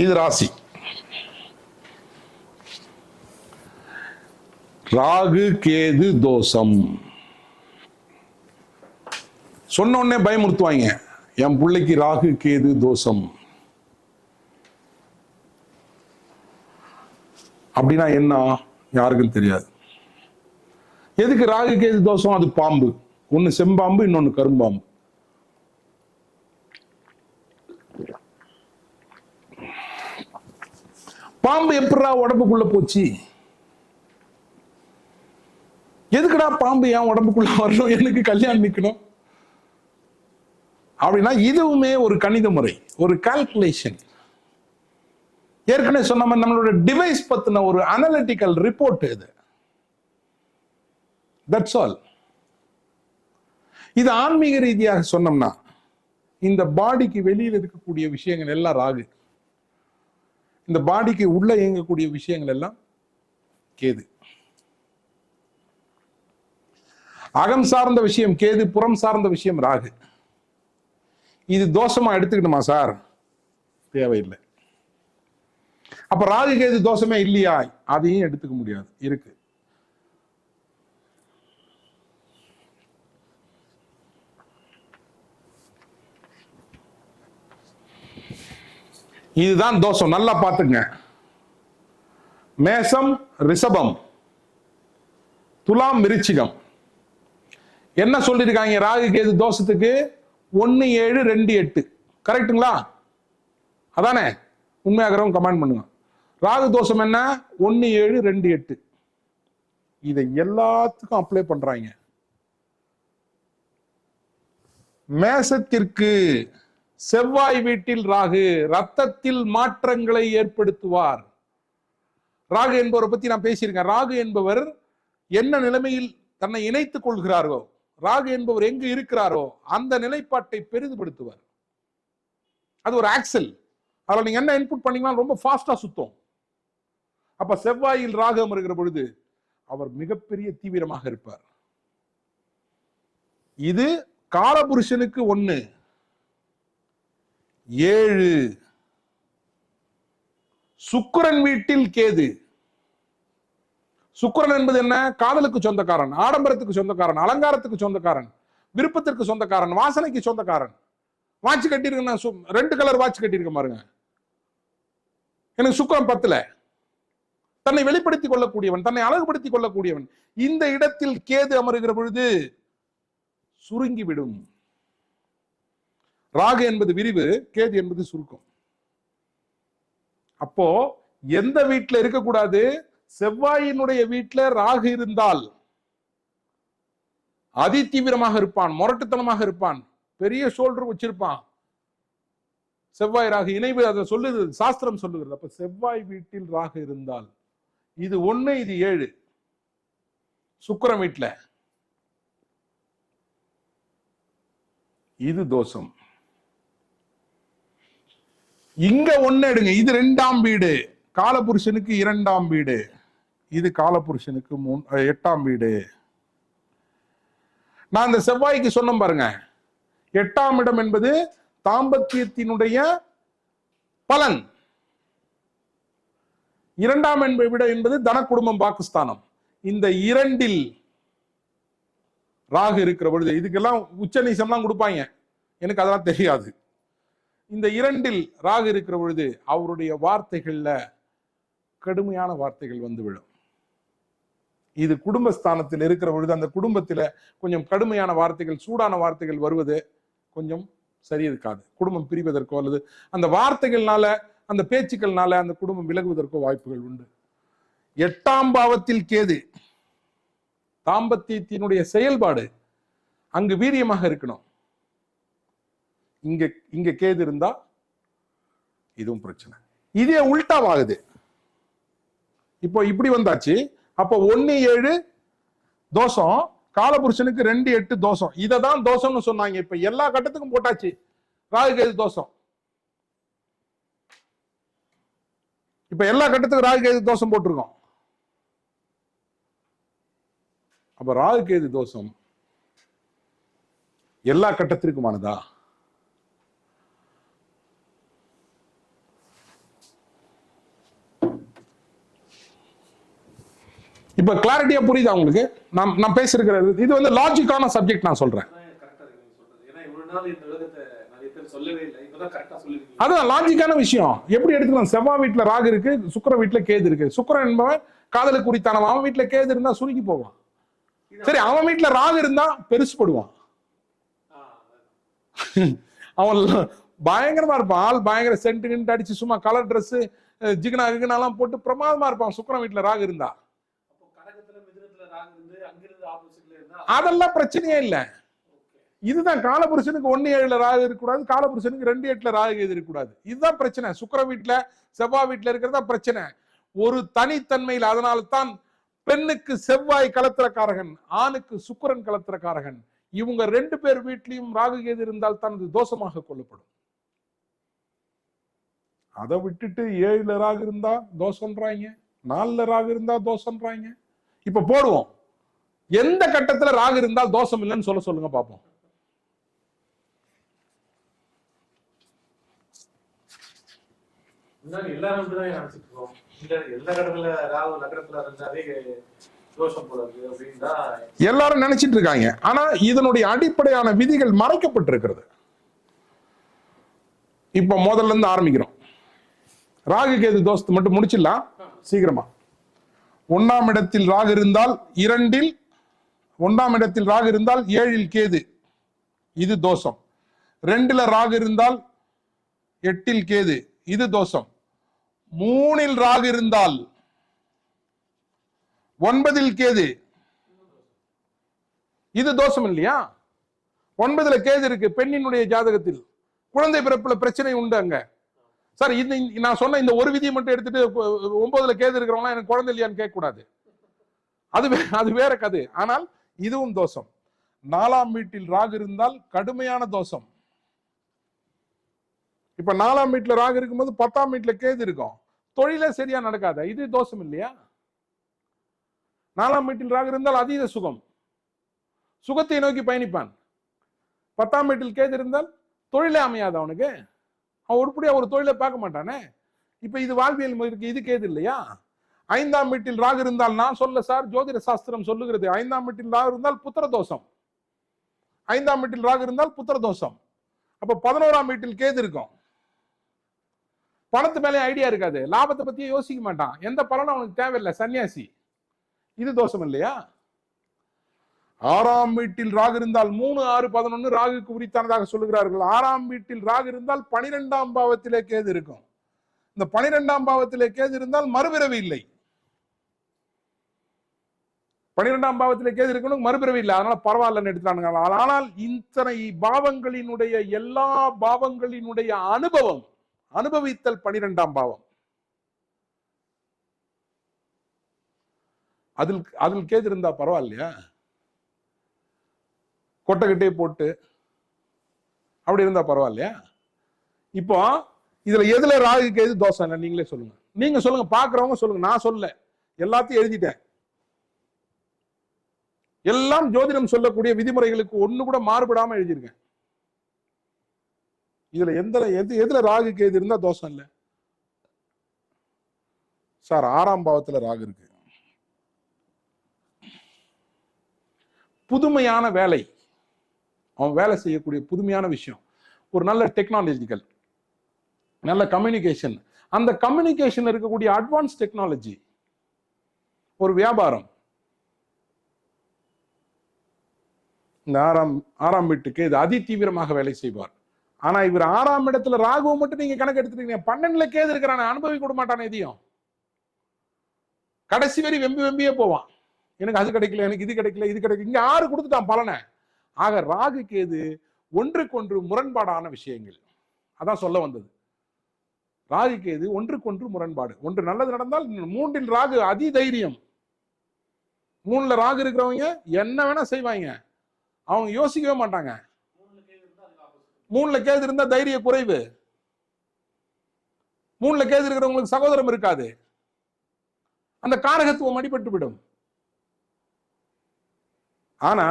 இது ராசி. ராகு கேது தோஷம். சொன்ன உடனே பயமுறுத்துவாங்க. என் பிள்ளைக்கு ராகு கேது தோஷம். அப்படின்னா என்ன? யாருக்கும் தெரியாது. எதுக்கு ராகு கேது தோஷம்? அது பாம்பு. ஒன்னு செம்பாம்பு இன்னொன்னு கரும்பாம்பு. பாம்பு எப்படா உடம்புக்குள்ள போச்சு? எதுக்குடா பாம்பு என் உடம்புக்குள்ள வரணும்? எனக்கு கல்யாணம் நிற்கணும் அப்படின்னா இதுவுமே ஒரு கணித முறை ஒரு கால்குலேஷன் ஏற்கனவே சொன்ன மாதிரி நம்மளோட டிவைஸ் பத்தின ஒரு அனலிட்டிக்கல் ரிப்போர்ட் இது. தட்ஸ் ஆல் இது ஆன்மீக ரீதியாக சொன்னோம்னா இந்த பாடிக்கு வெளியில் இருக்கக்கூடிய விஷயங்கள் எல்லாம் ராகு. இந்த பாடிக்கு உள்ள இயங்கக்கூடிய விஷயங்கள் எல்லாம் கேது. அகம் சார்ந்த விஷயம் கேது புறம் சார்ந்த விஷயம் ராகு. இது தோஷமா எடுத்துக்கணுமா சார்? தேவையில்லை. அப்ப ராகு கேது தோஷமே இல்லையா? அதையும் எடுத்துக்க முடியாது. இருக்கு. இதுதான் தோஷம். நல்லா பார்த்துங்க. மேசம் ரிஷபம். துலாம் விருச்சிகம். என்ன சொல்லியிருக்காங்க ராகு கேது தோஷத்துக்கு? ஒன்று ஏழு ரெண்டு எட்டு. கரெக்ட்டுங்களா? அதானே? உண்மையாகிறவங்க கமெண்ட் பண்ணுங்க. ராகு தோஷம் என்ன? ஒன்று ஏழு ரெண்டு எட்டு. இதை எல்லாத்துக்கும் அப்ளை பண்றாங்க. மேசத்திற்கு செவ்வாய் வீட்டில் ராகு ரத்தத்தில் மாற்றங்களை ஏற்படுத்துவார். ராகு என்பவரை பத்தி நான் பேசியிருக்கேன். ராகு என்பவர் என்ன நிலைமையில் தன்னை இணைத்துக் கொள்கிறாரோ ராகு என்பவர் எங்கு இருக்கிறாரோ அந்த நிலைப்பாட்டை பெரிதுபடுத்துவார். அது ஒரு ஆக்சல். அதில் நீங்க என்ன இன்புட் பண்ணீங்கன்னா ரொம்ப ஃபாஸ்டா சுத்தம். அப்ப செவ்வாயில் ராகு இருக்கிற பொழுது அவர் மிகப்பெரிய தீவிரமாக இருப்பார். இது காலபுருஷனுக்கு ஒன்று ஏழு. சுக்கிரன் வீட்டில் கேது. சுக்கரன் என்பது என்ன? காதலுக்கு சொந்தக்காரன் ஆடம்பரத்துக்கு சொந்தக்காரன் அலங்காரத்துக்கு சொந்தக்காரன் விருப்பத்திற்கு சொந்தக்காரன் வாசனைக்கு சொந்தக்காரன். வாட்ச் கட்டியிருக்கேன் நான் சு- ரெண்டு கலர் வாட்ச் கட்டியிருக்கேன் பாருங்க. எனக்கு சுக்கிரன் பத்துல. தன்னை வெளிப்படுத்திக் கொள்ளக்கூடியவன் தன்னை அழகுபடுத்திக் கொள்ளக்கூடியவன். இந்த இடத்தில் கேது அமருகிற பொழுது சுருங்கிவிடும். ராகு என்பது விரிவு கேது என்பது சுருக்கம். அப்போ எந்த வீட்டுல இருக்கக்கூடாது? செவ்வாயினுடைய வீட்டுல ராகு இருந்தால். அதி தீவிரமாக இருப்பான் முரட்டுத்தனமாக இருப்பான் பெரிய ஷோல்டர் வச்சிருப்பான். செவ்வாய் ராகு இணைவு அதை சொல்லுது சாஸ்திரம் சொல்லுகிறது. அப்ப செவ்வாய் வீட்டில் ராகு இருந்தால் இது ஒண்ணு இது ஏழு. சுக்கரம் வீட்டுல இது தோஷம். இங்க ஒண்ணு எடுங்க. இது ரெண்டாம் வீடு. காலபுருஷனுக்கு இரண்டாம் வீடு. இது காலபுருஷனுக்கு மூன் எட்டாம் வீடு. நான் இந்த செவ்வாய்க்கு சொன்ன பாருங்க. எட்டாம் இடம் என்பது தாம்பத்தியத்தினுடைய பலன். இரண்டாம் என்ப விட என்பது தன குடும்பம் பாகிஸ்தானம். இந்த இரண்டில் ராகு இருக்கிற பொழுது இதுக்கெல்லாம் உச்ச நீசம்லாம் கொடுப்பாங்க. எனக்கு அதெல்லாம் தெரியாது. இந்த இரண்டில் ராகு இருக்கிற பொழுது அவருடைய வார்த்தைகள்ல கடுமையான வார்த்தைகள் வந்து விழும். இது குடும்பஸ்தானத்தில் இருக்கிற பொழுது அந்த குடும்பத்துல கொஞ்சம் கடுமையான வார்த்தைகள் சூடான வார்த்தைகள் வருவது கொஞ்சம் சரி இருக்காது. குடும்பம் பிரிவதற்கோ அல்லது அந்த வார்த்தைகள்னால அந்த பேச்சுக்கள்னால அந்த குடும்பம் விலகுவதற்கோ வாய்ப்புகள் உண்டு. எட்டாம் பாவத்தில் கேது தாம்பத்தியத்தினுடைய செயல்பாடு அங்கு வீரியமாக இருக்கணும். இங்க இங்க கேது இருந்தா இதுவும் பிரச்சனை. இதே உல்டாவாகுது. இப்போ இப்படி வந்தாச்சு. அப்போ ஒன்னு ஏழு தோஷம் காலபுருஷனுக்கு ரெண்டு எட்டு தோஷம். இதை தான் தோஷம்னு சொன்னாங்க. இப்ப எல்லா கட்டத்துக்கும் போட்டாச்சு. ராகு கேது தோஷம். இப்ப எல்லா கட்டத்துக்கும் ராகு கேது தோஷம் போட்டிருக்கோம். அப்ப ராகு கேது தோஷம் எல்லா கட்டத்திற்குமானதா? இப்ப கிளாரிட்டியா புரியுதா உங்களுக்கு? நான் நான் பேசிருக்கிறது. இது வந்து லாஜிக்கான சப்ஜெக்ட் நான் சொல்றேன். அதான் லாஜிக்கான விஷயம். எப்படி எடுத்துக்கலாம்? செவ்வாய் வீட்டுல ராகு இருக்கு சுக்கிர வீட்டுல கேது இருக்கு. சுக்கிரன் என்பவன் காதலுக்கு குறித்தானவன் அவன் வீட்டுல கேது இருந்தா சுருங்கி போவான். சரி அவன் வீட்டுல ராகு இருந்தா பெருசுப்படுவான் ஆ, அவன் பயங்கரமா இருப்பான். ஆள் பயங்கர சென்ட் கிண்ட் அடிச்சு சும்மா கலர் ட்ரெஸ் ஜிகனா கிகனாலாம் போட்டு பிரமாதமா இருப்பான். சுக்கிரன் வீட்டுல ராகு இருந்தா அப்போ கடகத்துல மிதுனத்துல ராகு இருந்து அங்கிருந்து ஆப்போசிட்ல இருந்தா அதெல்லாம் பிரச்சனையே இல்ல. இதுதான் காலபுருஷனுக்கு ஒன்னு ஏழுல ராகு இருக்கக்கூடாது காலபுருஷனுக்கு ரெண்டு எட்டுல ராகு எது இருக்கக்கூடாது. இதுதான் பிரச்சனை. சுக்கர வீட்டுல செவ்வாய் வீட்டுல இருக்கிறதா பிரச்சனை. ஒரு தனித்தன்மையில் அதனால தான் பெண்ணுக்கு செவ்வாய் கலத்திரக்காரகன் ஆணுக்கு சுக்கரன் கலத்திரக்காரகன். இவங்க ரெண்டு பேர் வீட்லயும் ராகு கேது இருந்தால் தான் அது தோஷமாக கொள்ளப்படும். அதை விட்டுட்டு ஏழுல ராகு இருந்தா தோஷம்ன்றாங்க நாலுல ராகு இருந்தா தோஷம்ன்றாங்க. இப்ப போடுவோம். எந்த கட்டத்துல ராகு இருந்தால் தோஷம் இல்லைன்னு சொல்ல சொல்லுங்க பாப்போம். முன்னாடி எல்லாரும் நினைச்சிட்டு இருக்காங்க. ஆனா இதனுடைய அடிப்படையான விதிகள் மறைக்கப்பட்டிருக்கிறது. இப்ப முதல்ல இருந்து ஆரம்பிக்கிறோம். ராகு கேது தோஷத்தை மட்டும் முடிச்சிடலாம். சீக்கிரமா. ஒண்ணாம் இடத்தில் ராகு இருந்தால் இரண்டில் ஒன்றாம் இடத்தில் ராகு இருந்தால் ஏழில் கேது. இது தோஷம். ரெண்டுல ராகு இருந்தால் எட்டில் கேது. இது தோஷம். மூணில் ராகு இருந்தால் ஒன்பதில் கேது. இது தோஷம் இல்லையா? ஒன்பதுல கேது இருக்கு. பெண்ணினுடைய ஜாதகத்தில் குழந்தை பிறப்புல பிரச்சனை உண்டு அங்க. சார் இந்த நான் சொன்ன இந்த ஒரு விதியை மட்டும் எடுத்துட்டு ஒன்பதுல கேது இருக்கிறவங்க எனக்கு குழந்தை இல்லையான்னு கேட்க கூடாது அது வே- அது வேற கதை. ஆனால் இதுவும் தோஷம். நாலாம் வீட்டில் ராகு இருந்தால் கடுமையான தோஷம். இப்ப நாலாம் வீட்டுல ராகு இருக்கும்போது பத்தாம் வீட்டுல கேது இருக்கும். தொழிலே சரியா நடக்காத? இது தோஷம் இல்லையா? நாலாம் வீட்டில் ராகு இருந்தால் அதீத சுகம். சுகத்தை நோக்கி பயணிப்பான். பத்தாம் வீட்டில் கேது இருந்தால் தொழிலே அமையாது அவனுக்கு? அவன் உருப்படியா ஒரு தொழிலை பார்க்க மாட்டானே? இப்ப இது வாழ்வியல் இருக்கு இது கேது இல்லையா? ஐந்தாம் வீட்டில் ராகு இருந்தால் நான் சொல்ல சார் ஜோதிட சாஸ்திரம் சொல்லுகிறது. ஐந்தாம் வீட்டில் ராகு இருந்தால் புத்திர தோஷம். ஐந்தாம் வீட்டில் ராகு இருந்தால் புத்திர தோஷம். அப்ப பதினோராம் வீட்டில் கேது இருக்கும். பணத்து மேலே ஐடியா இருக்காது. லாபத்தை பத்தியே யோசிக்க மாட்டான். எந்த பலனும் அவனுக்கு தேவையில்லை. சன்னியாசி. இது தோஷம் இல்லையா? ஆறாம் வீட்டில் ராகு இருந்தால் மூணு ஆறு பதினொன்னு ராகுக்கு உரித்தானதாக சொல்லுகிறார்கள். ஆறாம் வீட்டில் ராகு இருந்தால் பனிரெண்டாம் பாவத்திலே கேது இருக்கும். இந்த பனிரெண்டாம் பாவத்திலே கேது இருந்தால் மறுபிறவி இல்லை. பனிரெண்டாம் பாவத்திலே கேது இருக்கணும் மறுபிறவி இல்லை. அதனால பரவாயில்லன்னு எடுத்துட்டானுங்க. ஆனால் இத்தனை பாவங்களினுடைய எல்லா பாவங்களினுடைய அனுபவம் அனுபவித்தல் பனிரெண்டாம் பாவம். அதில் அதில் கேது இருந்தா பரவாயில்லையா? கொட்டைக்கிட்டே போட்டு அப்படி இருந்தா பரவாயில்லையா? இப்போ இதுல எதுல ராகு கேது தோசை இல்லை? நீங்களே சொல்லுங்க. நீங்க சொல்லுங்க. பாக்குறவங்க சொல்லுங்க. நான் சொல்ல எல்லாத்தையும் எழுதிட்டேன். எல்லாம் ஜோதிடம் சொல்லக்கூடிய விதிமுறைகளுக்கு ஒண்ணு கூட மாறுபடாம எழுதியிருக்கேன் இதுல எந்த எது எதுல ராகு கேது இருந்தா தோஷம் இல்லை. சார் ஆறாம் பாவத்துல ராகு இருக்கு. புதுமையான வேலை. அவன் வேலை செய்யக்கூடிய புதுமையான விஷயம். ஒரு நல்ல டெக்னாலஜிக்கல் நல்ல கம்யூனிகேஷன் அந்த கம்யூனிகேஷன் இருக்கக்கூடிய அட்வான்ஸ் டெக்னாலஜி ஒரு வியாபாரம். இந்த ஆறாம் ஆறாம் வீட்டுக்கு இது அதி தீவிரமாக வேலை செய்வார். ஆனா இவர் ஆறாம் இடத்துல ராகுவை மட்டும் நீங்க கணக்கு எடுத்துருக்கீங்க பன்னெண்டுல கேது இருக்கிறான அனுபவிக்க விட மாட்டான் எதையும். கடைசி வரை வெம்பி வெம்பியே போவான். எனக்கு அது கிடைக்கல எனக்கு இது கிடைக்கல இது கிடைக்கல. இங்க ஆறு கொடுத்துட்டான் பலனை. ஆக ராகு கேது ஒன்றுக்கொன்று முரண்பாடான விஷயங்கள். அதான் சொல்ல வந்தது. ராகு கேது ஒன்றுக்கொன்று முரண்பாடு. ஒன்று நல்லது நடந்தால் மூன்றில் ராகு அதி தைரியம். மூணுல ராகு இருக்கிறவங்க என்ன வேணா செய்வாங்க. அவங்க யோசிக்கவே மாட்டாங்க. மூணுல கேது இருந்தா தைரிய குறைவு. மூணுல கேது இருக்கிறவங்களுக்கு சகோதரம் இருக்காது. அந்த காரகத்துவம் அடிபட்டு விடும். ஆனா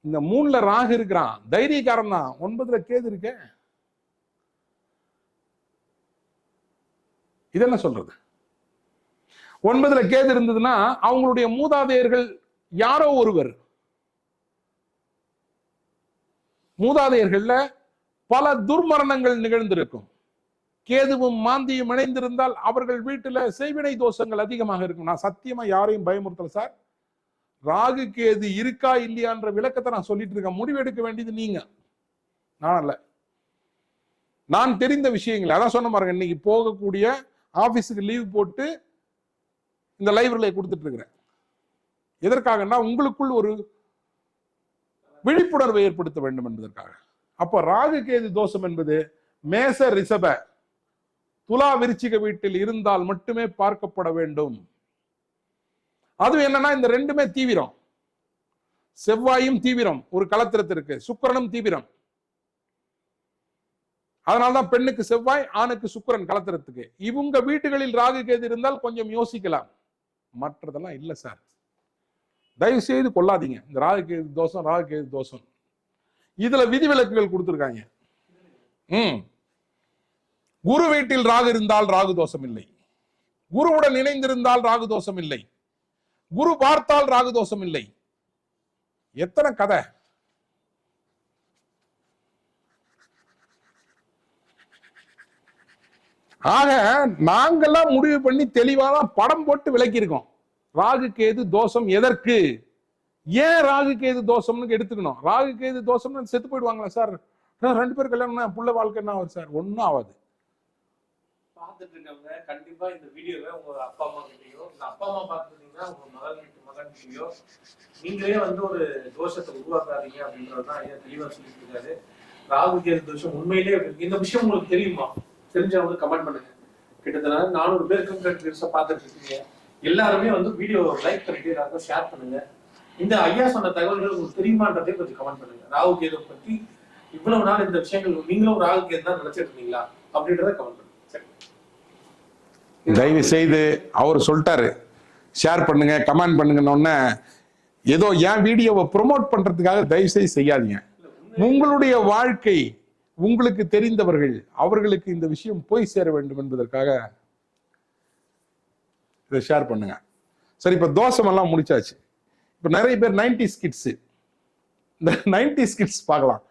இந்த மூணுல ராகு இருக்கிறான் தைரியக்காரன் தான். ஒன்பதுல கேது இருக்க. இதென்ன சொல்றது? ஒன்பதுல கேது இருந்ததுன்னா அவங்களுடைய மூதாதையர்கள் யாரோ ஒருவர் மூதாதையர்கள்ல பல துர்மரணங்கள் நிகழ்ந்திருக்கும். கேதுவும் மாந்தியும் இணைந்திருந்தால் அவர்கள் வீட்டில் செய்வினை தோஷங்கள் அதிகமாக இருக்கும். நான் சத்தியமா யாரையும் பயமுறுத்தல சார். ராகு கேது இருக்கா இல்லையான்ற விளக்கத்தை நான் சொல்லிட்டு இருக்கேன். முடிவெடுக்க வேண்டியது நீங்க. நான் அல்ல. நான் தெரிந்த விஷயங்கள். அதான் சொன்ன பாருங்க இன்னைக்கு போகக்கூடிய ஆபீஸுக்கு லீவ் போட்டு இந்த லைப்ரரியை கொடுத்துட்டு இருக்கிறேன். எதற்காகன்னா உங்களுக்குள் ஒரு விழிப்புணர்வை ஏற்படுத்த வேண்டும் என்பதற்காக. அப்ப ராகு கேது தோஷம் என்பது மேச ரிஷப. துலா விருச்சிக வீட்டில் இருந்தால் மட்டுமே பார்க்கப்பட வேண்டும். அது என்னன்னா இந்த ரெண்டுமே தீவிரம். செவ்வாயும் தீவிரம் ஒரு களத்திரத்திற்கு சுக்கிரனும் தீவிரம். அதனால்தான் பெண்ணுக்கு செவ்வாய் ஆணுக்கு சுக்கிரன் களத்திரத்துக்கு இவங்க வீட்டுகளில் ராகு கேது இருந்தால் கொஞ்சம் யோசிக்கலாம். மற்றதெல்லாம் இல்லை சார். தயவு செய்து கொள்ளாதீங்க. இந்த ராகுகேது தோஷம் ராகுகேது தோஷம். இதுல விதிவிலக்குகள் கொடுத்துருக்காங்க. ம். குரு வீட்டில் ராகு இருந்தால் ராகு தோஷம் இல்லை. குருவுடன் இணைந்திருந்தால் ராகு தோஷம் இல்லை. குரு பார்த்தால் ராகு தோஷம் இல்லை. எத்தனை கதை? ஆக நாங்கெல்லாம் முடிவு பண்ணி தெளிவான படம் போட்டு விளக்கியிருக்கோம். ராகு கேது தோஷம் எதற்கு? ஏன் ராகு கேது தோஷம்னு எடுத்துக்கணும்? ராகு கேது தோஷம்னு செத்து போயிடுவாங்களா சார்? ரெண்டு பேர் கல்யாணம் புள்ள வாழ்க்கை என்ன ஆகுது சார்? ஒன்றும் ஆகாது. பார்த்துட்டு இருக்கவங்க கண்டிப்பா இந்த வீடியோவை உங்க அப்பா அம்மா கிட்டயோ இந்த அப்பா அம்மா பார்த்துட்டீங்கன்னா உங்க மகன் வீட்டு மகன் கிட்டயோ நீங்களே வந்து ஒரு தோஷத்தை உருவாக்காதீங்க அப்படின்றதுதான் ஐயா தெளிவா சொல்லிட்டு இருக்காரு ராகு கேது தோஷம் உண்மையிலேயே இந்த விஷயம் உங்களுக்கு தெரியுமா? தெரிஞ்சவங்க கமெண்ட் பண்ணுங்க. கிட்டத்தட்ட நானூறு பேருக்கு பெருசா பார்த்துட்டு இருக்கீங்க. எல்லாருமே வந்து வீடியோ லைக் பண்ணிட்டு எல்லாருக்கும் ஷேர் பண்ணுங்க. இந்த ஐயா சொன்ன தகவல்கள் உங்களுக்கு தெரியுமான்றதே கொஞ்சம் கமெண்ட் பண்ணுங்க. ராகு கேது பத்தி இவ்வளவு நாள் இந்த விஷயங்கள் நீங்களும் ராகு கேது தான் நினைச்சிட்டு இருந்தீங்களா? அப்படின்றத கமெண்ட் பண்ணுங்க. தயவு செய்து அவர் சொல்லிட்டாரு. ஷேர் பண்ணுங்க கமெண்ட் பண்ணுங்கன்னு ஏதோ என் வீடியோவை ப்ரோமோட் பண்றதுக்காக தயவு செய்து செய்யாதீங்க. உங்களுடைய வாழ்க்கை உங்களுக்கு தெரிந்தவர்கள் அவர்களுக்கு இந்த விஷயம் போய் சேர வேண்டும் என்பதற்காக இதை ஷேர் பண்ணுங்க. சரி இப்ப தோசமெல்லாம் முடிச்சாச்சு. இப்ப நிறைய பேர் நைன்டி ஸ்கிட்ஸு இந்த நைன்டி ஸ்கிட்ஸ் பார்க்கலாம்.